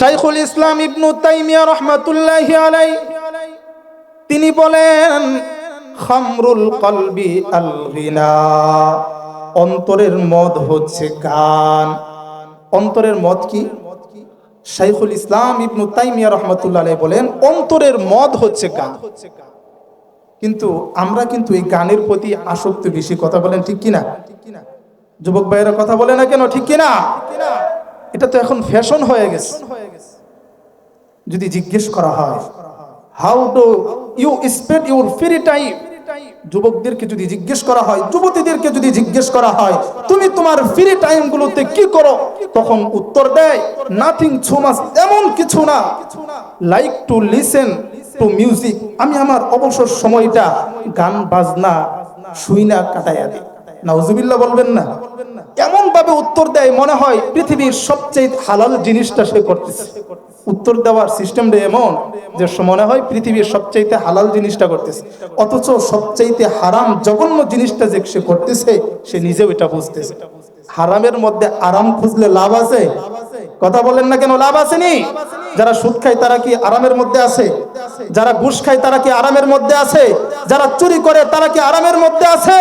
শাইখুল ইসলাম ইবনু তাইমিয়া রহমাতুল্লাহ আলাই তিনি বলেন, খামরুল কলবি আল গিনা অন্তরের মদ হচ্ছে গান। অন্তরের মদ কি? শাইখুল ইসলাম ইবনু তাইমিয়া রহমাতুল্লাহ বলেন, অন্তরের মদ হচ্ছে গান। কিন্তু আমরা কিন্তু এই গানের প্রতি আসক্ত বেশি। কথা বলেন ঠিক কিনা? যুবক ভাইয়েরা কথা বলে না কেন? ঠিক কিনা? এটা তো এখন ফ্যাশন হয়ে গেছে। যদি জিজ্ঞেস করা হয় how do you spend your free time যুবকদেরকে যদি জিজ্ঞেস করা হয়, যুবতীদেরকে যদি জিজ্ঞেস করা হয়, তুমি তোমার ফ্রি টাইম গুলোতে কি করো? তখন উত্তর দেয় নাথিং সো মাচ এমন কিছু না। Like to listen to music আমি আমার অবসর সময়টা গান, বাজনা, শুই না কাটাইয়া দিই। নাউজুবিল্লাহ বলবেন না। এমন ভাবে উত্তর দেয়, মনে হয় পৃথিবীর সবচেয়ে হালাল জিনিসটা সে করতেছে। উত্তর দেওয়ার সিস্টেমটা এমন যে মনে হয় পৃথিবীর সবচাইতে হালাল জিনিসটা করতেছে। অথচ সবচাইতে হারাম জঘন্য জিনিসটা যে সে করতেছে, সে নিজেও এটা বুঝতেছে। হারামের মধ্যে আরাম খুঁজলে লাভ আছে? কথা বলেন না কেন লাভ আসেনি যারা সুদ খায় তারা কি আরামের মধ্যে আছে? যারা ঘুষ খায় তারা কি আরামের মধ্যে আছে? যারা চুরি করে তারা কি আরামের মধ্যে আছে?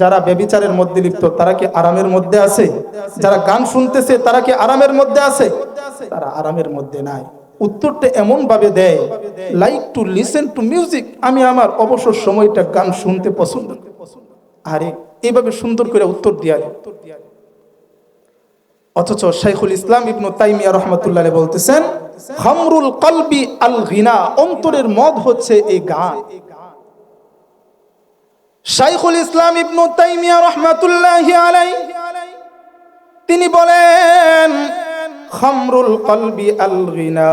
যারা বেবিচারের মধ্যে লিপ্ত তারা কি আরামের মধ্যে আছে? যারা গান শুনতেছে তারা কি আরামের মধ্যে আছে? তারা আরামের মধ্যে নাই। উত্তরটা এমন ভাবে দেয় like to listen to music আমি আমার অবসর সময়টা গান শুনতে পছন্দ আরে এইভাবে সুন্দর করে উত্তর দিয়া দেয়। অথচ শাইখুল ইসলাম ইবনু তাইমিয়া রহমতুল্লাহ বলতেছেন, হামরুল কলবি আল গিনা, অন্তরের মদ হচ্ছে এই গান। শাইখুল ইসলাম ইবনু তাইমিয়া রহমাতুল্লাহি আলাই তিনি বলেন খামরুল কলবি আল গিনা।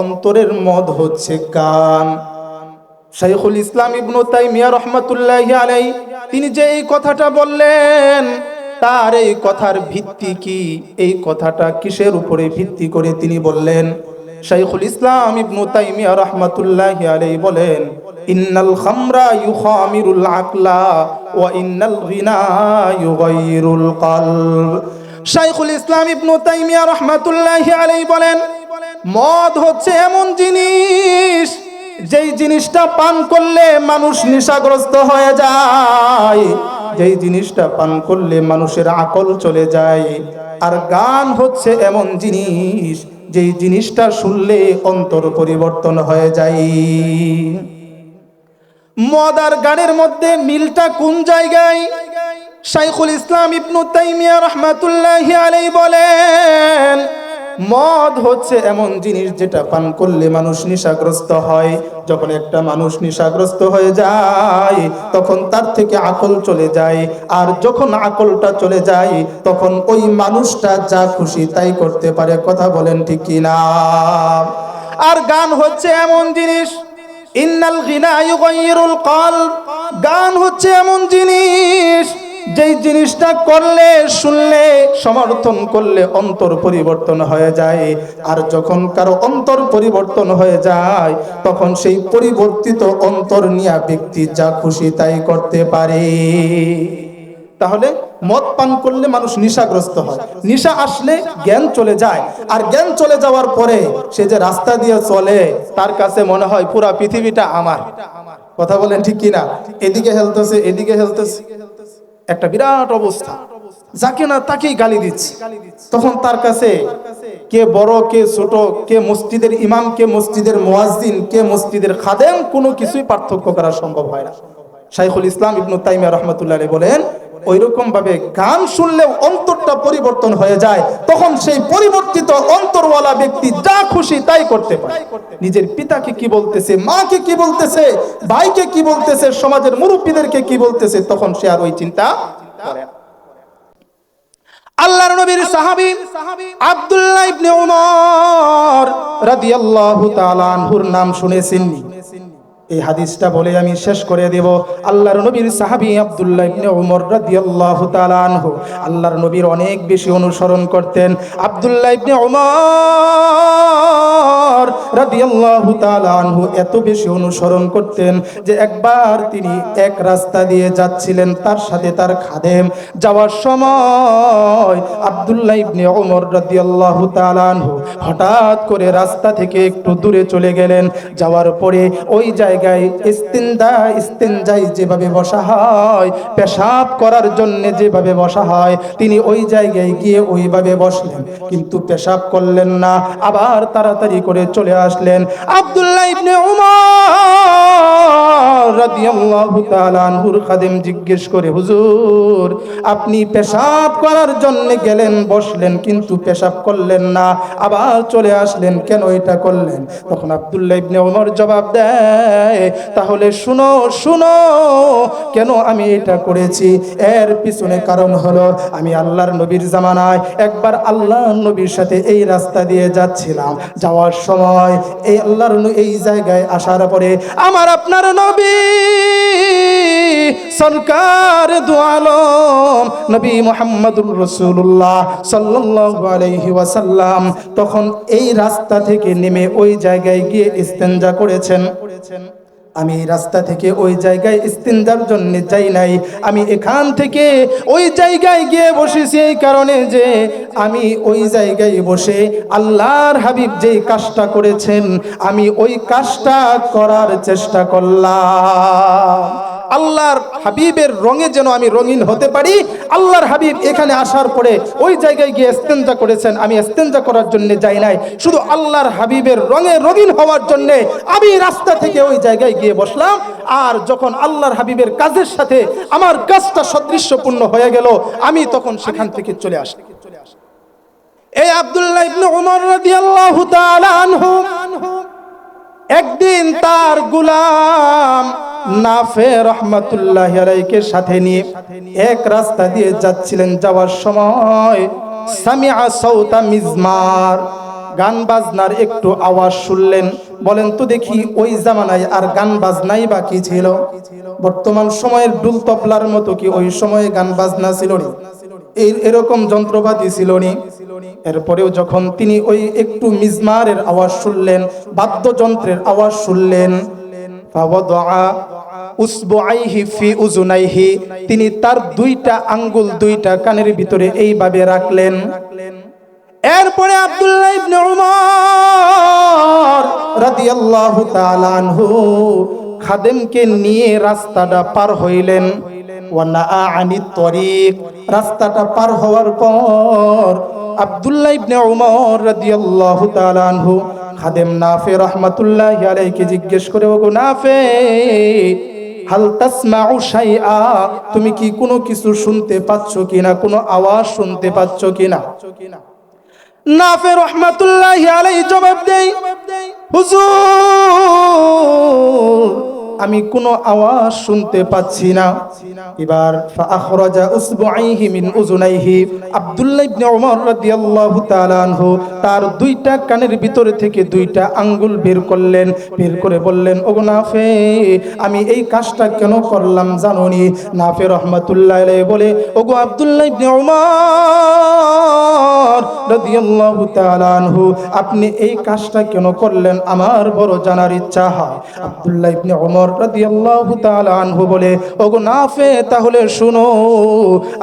অন্তরের মদ হচ্ছে গান শাইখুল ইসলাম ইবনু তাইমিয়া রহমাতুল্লাহি আলাই তিনি যে এই কথাটা বললেন, তার এই কথার ভিত্তি কি? এই কথাটা কিসের উপরে ভিত্তি করে তিনি বললেন? শাইখুল ইসলাম ইবনু তাইমিয়া রহমাতুল্লাহি আলাই বলেন, ইন্নাল খামরা ইউখামিরুল আকলা ওয়া ইন্নাল গিনা ইউগাইরুল কলব। শাইখুল ইসলাম ইবনু তাইমিয়া রহমাতুল্লাহি আলাইহি বলেন, মদ হচ্ছে এমন জিনিস যেই জিনিসটা পান করলে মানুষ নেশাগ্রস্ত হয়ে যায়। যেই জিনিসটা পান করলে মানুষের আকল চলে যায়। আর গান হচ্ছে এমন জিনিস যেই জিনিসটা শুনলে অন্তর পরিবর্তন হয়ে যায়। মদ আর গানের মধ্যে মিলটা কোন জায়গায়? শাইখুল ইসলাম ইবনু তাইমিয়া রহমাতুল্লাহি আলাই বলেন, মদ হচ্ছে এমন জিনিস যেটা পান করলে মানুষ নেশাগ্রস্ত হয়। যখন একটা মানুষ নেশাগ্রস্ত হয়ে যায়, তখন তার থেকে আকল চলে যায়। আর যখন আকলটা চলে যায়, তখন ওই মানুষটা যা খুশি তাই করতে পারে। কথা বলেন ঠিক কিনা? আর গান হচ্ছে এমন জিনিস, ইন্নাল গিনা গান হচ্ছে এমন জিনিস যেই জিনিসটা করলে, শুনলে, সমর্থন করলে অন্তর পরিবর্তন হয়ে যায়। আর যখন কারও অন্তর পরিবর্তন হয়ে যায়, তখন সেই পরিবর্তিত অন্তর নিয়ে ব্যক্তি যা খুশি তাই করতে পারে। তাহলে মদ পান করলে মানুষ নিশাগ্রস্ত হয়। নিশা আসলে জ্ঞান চলে যায়। আর জ্ঞান চলে যাওয়ার পরে সে যে রাস্তা দিয়ে চলে, তার কাছে মনে হয় পুরা পৃথিবীটা আমার। কথা বলেন ঠিক কিনা? এদিকে হেলতেছে এদিকে হেলতেছে। একটা বিরাট অবস্থা। যাকে না তাকেই গালি দিচ্ছে। তখন তার কাছে কে বড়, কে ছোট, কে মসজিদের ইমাম, কে মসজিদের মোয়াজিন কে মসজিদের খাদেম, কোনো কিছুই পার্থক্য করা সম্ভব হয় না। শাইখুল ইসলাম ইবনু তাইমিয়া রহমতুল্লাহ বলেন ওই রকম ভাবে গান শুনলেও অন্তরটা পরিবর্তন হয়ে যায়, তখন সেই পরিবর্তিত অন্তরওয়ালা ব্যক্তি যা খুশি তাই করতে পারে নিজের পিতাকে কি বলতেছে, মাকে কি বলতেছে, ভাইকে কি বলতেছে, সমাজের মুরব্বীদেরকে কি বলতেছে, তখন সে আর ওই চিন্তা না। আল্লাহর নবীর সাহাবী আব্দুল্লাহ ইবনে উমর রাদিয়াল্লাহু তাআলা আনহুর নাম শুনেছেন এই হাদিসটা বলে আমি শেষ করে দেব। আল্লাহর নবীর সাহাবী আব্দুল্লাহ ইবনে ওমর রাদিয়াল্লাহু তাআলা আনহু আল্লাহর নবীর অনেক বেশি অনুসরণ করতেন। আব্দুল্লাহ ইবনে ওমর রাদিয়াল্লাহু তাআলা আনহু এত বেশি অনুসরণ করতেন যে একবার তিনি এক রাস্তা দিয়ে যাচ্ছিলেন, তার সাথে তার খাদেম যাওয়ার সময় আব্দুল্লাহ ইবনে ওমর রাদিয়াল্লাহু তাআলা আনহু হঠাৎ করে রাস্তা থেকে একটু দূরে চলে গেলেন। যাওয়ার পরে ওই জায়গায় ইস্তিনদা, ইস্তিনজাই যেভাবে বসা হয়, পেশাব করার জন্য যেভাবে বসা হয়, তিনি ওই জায়গায় গিয়ে ওইভাবে বসলেন। কিন্তু পেশাব করলেন না, আবার তাড়াতাড়ি করে চলে আসলেন। আব্দুল্লাহ ইবনে উমর। রাদিয়াল্লাহু তাআলা আনহুর খাদেম জিজ্ঞেস করে, হুজুর, আপনি পেশাব করার জন্য গেলেন, বসলেন, কিন্তু পেশাব করলেন না, আবার চলে আসলেন, কেন এটা করলেন? তখন আব্দুল্লাহ ইবনে ওমর জবাব দেয়, তাহলে শুনো শুনো, কেন আমি এটা করেছি? এর পিছনে কারণ হলো, আমি আল্লাহর নবীর জামানায় একবার আল্লাহর নবীর সাথে এই রাস্তা দিয়ে যাচ্ছিলাম। যাওয়ার সময় এই আল্লাহর এই জায়গায় আসার পরে আমার আপনার নবী সরকার দোয়ালম নবী মোহাম্মদুর রসুল্লাহ সাল্লি আলাইহি ওয়াসাল্লাম তখন এই রাস্তা থেকে নেমে ওই জায়গায় গিয়ে ইস্তেঞ্জা করেছেন করেছেন। আমি রাস্তা থেকে ওই জায়গায় ইস্তিনজার জন্য যাই নাই। আমি এখান থেকে ওই জায়গায় গিয়ে বসেছি এই কারণে যে আমি ওই জায়গায় বসে আল্লাহর হাবিব যে কাজটা করেছেন, আমি ওই কাজটা করার চেষ্টা করলাম। আল্লাহর হাবিবের রঙে যেন আমি রঙিন হতে পারি। আল্লাহর হাবিব এখানে আসার পরে ওই জায়গায় গিয়ে এস্তেঞ্জা করেছেন। আমি এস্তেঞ্জা করার জন্য যাই নাই। শুধু আল্লাহর হাবিবের রঙে রঙিন হওয়ার জন্য আমি রাস্তা থেকে ওই জায়গায় গিয়ে বসলাম। আর যখন আল্লাহর হাবিবের কাজের সাথে আমার কাজটা সদৃশ্যপূর্ণ হয়ে গেল, আমি তখন সেখান থেকে চলে আসি। এই আব্দুল্লাহ ইবনে উমর রাদিয়াল্লাহু তাআলা আনহু। একদিন তার গুলাম নাফে রহমতুল্লাহ আলাইকে সাথে নিয়ে এক রাস্তা দিয়ে যাচ্ছিলেন। যাওয়ার সময় সামিআ সৌতা মিজমার গান বাজনার একটু আওয়াজ শুনলেন। বলেন, তো দেখি ওই জামানায় আর গান বাজনাই বাকি ছিল? বর্তমান সময়ের ডুল তবলার মতো কি ওই সময়ে গান বাজনা ছিল এরকম যন্ত্রপাতি ছিল নি? এরপরেও যখন তিনি ওই একটু মিজমারের আওয়াজ শুনলেন, বাদ্যযন্ত্রের আওয়াজ শুনলেন তিনি তার দুইটা আঙ্গুল দুইটা কানের ভিতরে এইভাবে রাখলেন। এরপরে আব্দুল্লাহ খাদেমকে নিয়ে রাস্তাটা পার হইলেন। রাস্তাটা পার হওয়ার পর আব্দুল্লাহ ইবনে উমর রাদিয়াল্লাহু তাআলা আনহু খাদেম নাফে রহমাতুল্লাহি আলাইহি জিজ্ঞেস করে, ওগো নাফে, হাল তাসমাউ শাইআ? তুমি কি কোনো কিছু শুনতে পাচ্ছ কিনা? কোনো আওয়াজ শুনতে পাচ্ছ কিনা? নাফে রহমাতুল্লাহ আলাই জবাব দেই, হুজুর আমি কোনো আওয়াজ শুনতে পাচ্ছি না। এবার ফাখরাজা উসবুআইহি মিন উজুনাইহি আব্দুল্লাহ ইবনে ওমর রাদিয়াল্লাহু তাআলা আনহু তার দুইটা কানের ভিতরে থেকে দুইটা আঙ্গুল বের করলেন, বের করে বললেন, ওগো নাফে, আমি এই কাজটা কেন করলাম জানোনি? নাফে রহমাতুল্লাহ আলাইহি বলে, ওগো আব্দুল্লাহ ইবনে ওমর রাদিয়াল্লাহু তাআলা আনহু, আপনি এই কাজটা কেন করলেন? আমার বড় জানার ইচ্ছা হয়। আব্দুল্লাহ ইবনে ওমর আনহু বলে, ওগো নাফে, তাহলে শুনো,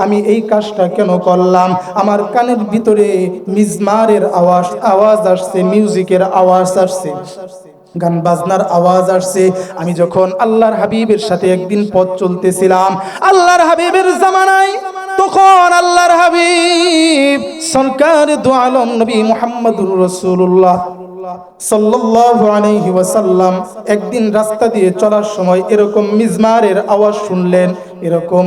আমি এই কাজটা কেন করলাম? আমার কানের ভিতরে মিজমারের আওয়াজ আওয়াজ আসছে, মিউজিকের আওয়াজ আসছে, গান বাজনার আওয়াজ আসছে। আমি যখন আল্লাহর হাবিবের সাথে একদিন পথ চলতেছিলাম, আল্লাহর হাবিবের জামানায়, তখন আল্লাহর হাবিব সরকার দু আলম নবী মুহাম্মদুর রাসূলুল্লাহ একদিন রাস্তা দিয়ে চলার সময় এরকম মিজমারের আওয়াজ শুনলেন। এরকম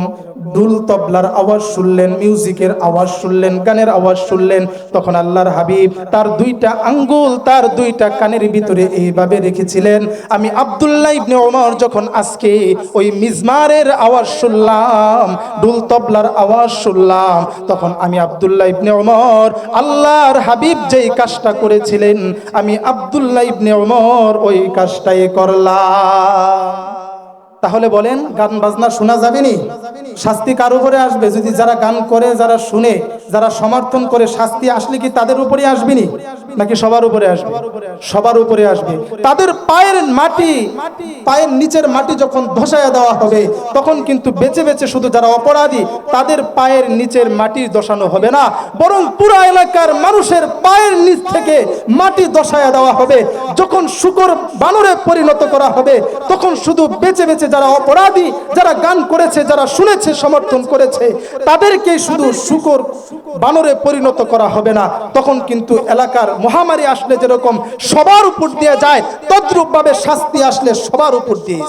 দুল তবলার আওয়াজ শুনলেন, মিউজিকের আওয়াজ শুনলেন, গানের আওয়াজ শুনলেন, তখন আল্লাহর হাবিব তার দুইটা আঙ্গুল তার দুইটা কানের ভিতরে এইভাবে রেখেছিলেন। আমি আব্দুল্লাহ ইবনে ওমর যখন আজকে ওই মিজমারের আওয়াজ শুনলাম দুল তবলার আওয়াজ শুনলাম, তখন আমি আব্দুল্লাহ ইবনে ওমর, আল্লাহর হাবিব যেই কাজটা করেছিলেন, আমি আব্দুল্লাহ ইবনে ওমর ওই কাজটাই করলাম। তাহলে বলেন, গান বাজনা শোনা যাবে নি? শাস্তি কার উপরে আসবে? যদি যারা গান করে, যারা শুনে, যারা সমর্থন করে, শাস্তি আসলে কি তাদের উপরে আসবে নি? নাকি সবার উপরে আসবে? সবার উপরে আসবে। তাদের পায়ের মাটি, পায়ের নিচের মাটি যখন ধসায়া দেওয়া হবে, তখন কিন্তু বেঁচে বেঁচে শুধু যারা অপরাধী, তাদের পায়ের নিচের মাটি দশানো হবে না। বরং পুরো এলাকার মানুষের পায়ের নিচ থেকে মাটি দশায়া দেওয়া হবে। যখন শুকর বানরে পরিণত করা হবে, তখন শুধু বেঁচে বেঁচে যারা অপরাধী, যারা গান করেছে, যারা শুনেছে, সমর্থন করেছে, তাদেরকে শুধু শুকর বানরে পরিণত করা হবে না তখন কিন্তু এলাকার মহামারী আসলে যেরকম সবার উপর দিয়ে যায় তদ্রূপ ভাবে শাস্তি আসলে সবার উপর দিয়ে।